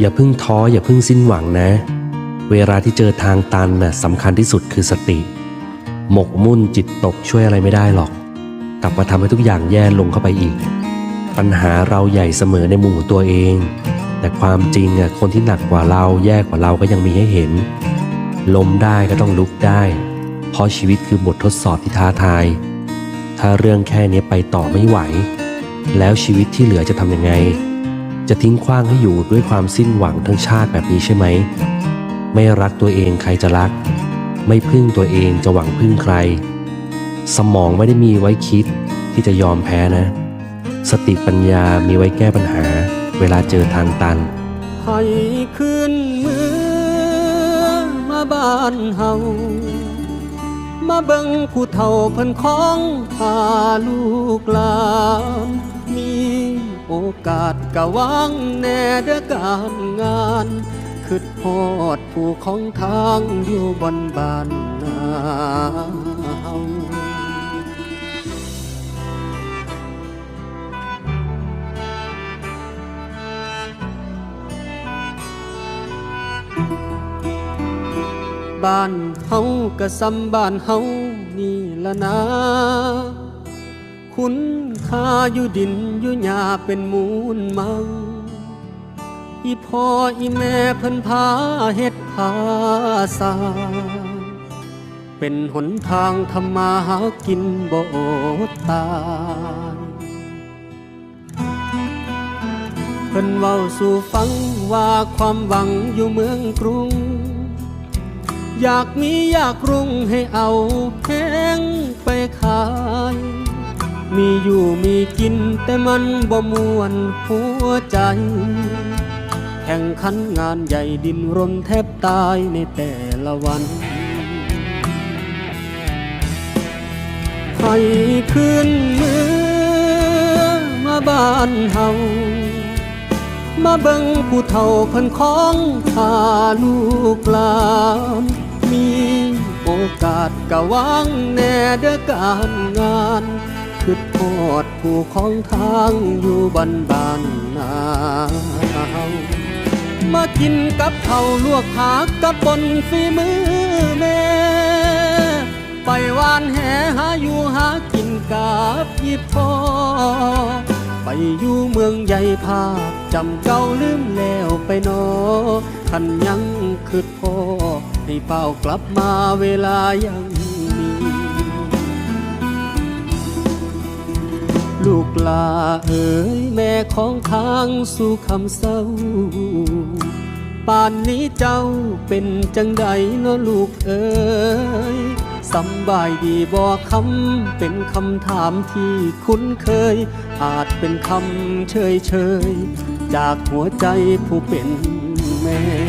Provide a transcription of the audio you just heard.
อย่าพิ่งท้ออย่าพิ่งสิ้นหวังนะ เวลาที่เจอทางตันน่ะสำคัญที่สุดคือสติ หมกมุ่นจิตตกช่วยอะไรไม่ได้หรอก กลับมาทำให้ทุกอย่างแย่ลงเข้าไปอีก ปัญหาเราใหญ่เสมอในมุมของตัวเอง แต่ความจริงอะคนที่หนักกว่าเราแย่กว่าเราก็ยังมีให้เห็นล้มได้ก็ต้องลุกได้ เพราะชีวิตคือบททดสอบที่ท้าทาย ถ้าเรื่องแค่นี้ไปต่อไม่ไหว แล้วชีวิตที่เหลือจะทำยังไง จะทิ้งขว้างให้อยู่ด้วยความสิ้นหวังทั้งชาติแบบนี้ใช่ไหม ไม่รักตัวเองใครจะรัก ไม่พึ่งตัวเองจะหวังพึ่งใคร สมองไม่ได้มีไว้คิดที่จะยอมแพ้นะ สติปัญญามีไว้แก้ปัญหา เวลาเจอทางตันให้ขึ้นมือมาบ้านเฮามาเบิ่งผู้เฒ่าเพิ่นของพาลูกหลานมี โอกาสกะวางแน่เด้อการงานคือพอดผู้ของทางอยู่บนบ้านนาเฮาบ้านเฮาก็ซ้ำบ้านเฮานี่ละนะ คุณค่าอยู่ดินอยู่หญ้าเป็นมูลมังอีพ่ออีแม่เพิ่นพาเฮ็ดพาสาเป็นหนทางทำมาหากินบ่ตายเพิ่นเว้าสู่ฟังว่าความหวังอยู่เมืองกรุง อยากมีอยากรุ่งให้เอาแพงไปขาย มีอยู่มีกินแต่มันบ่มวนหัวใจ แข่งขันงานใหญ่ดินรนแทบตายในแต่ละวันให้ขึ้นมือมาบ้านเฮามาเบิ่งผู้เฒ่าเพิ่นของพาลูกหลานมีโอกาสกะวางแน่เด้อการงาน คือโพดผู้ของทางอยู่บ้านบ้านนามากินกับข้าลวกผักกับบนฝีมือแม่ไปวานแหหาอยู่หากินกับยีพ่อไปอยู่เมืองใหญ่ภาพจำเก่าลืมแล้วไปนอคันยังคืดพ่อให้เฝ้ากลับมาเวลายัง ลูกลาเอ๋ยแม่ของทางสู่คำเศร้า ป่านนี้เจ้าเป็นจังใดเนาะลูกเอ๋ยสำบายดีบ่คำเป็นคำถามที่คุ้นเคย อาจเป็นคำเฉยเฉยๆจากหัวใจผู้เป็นแม่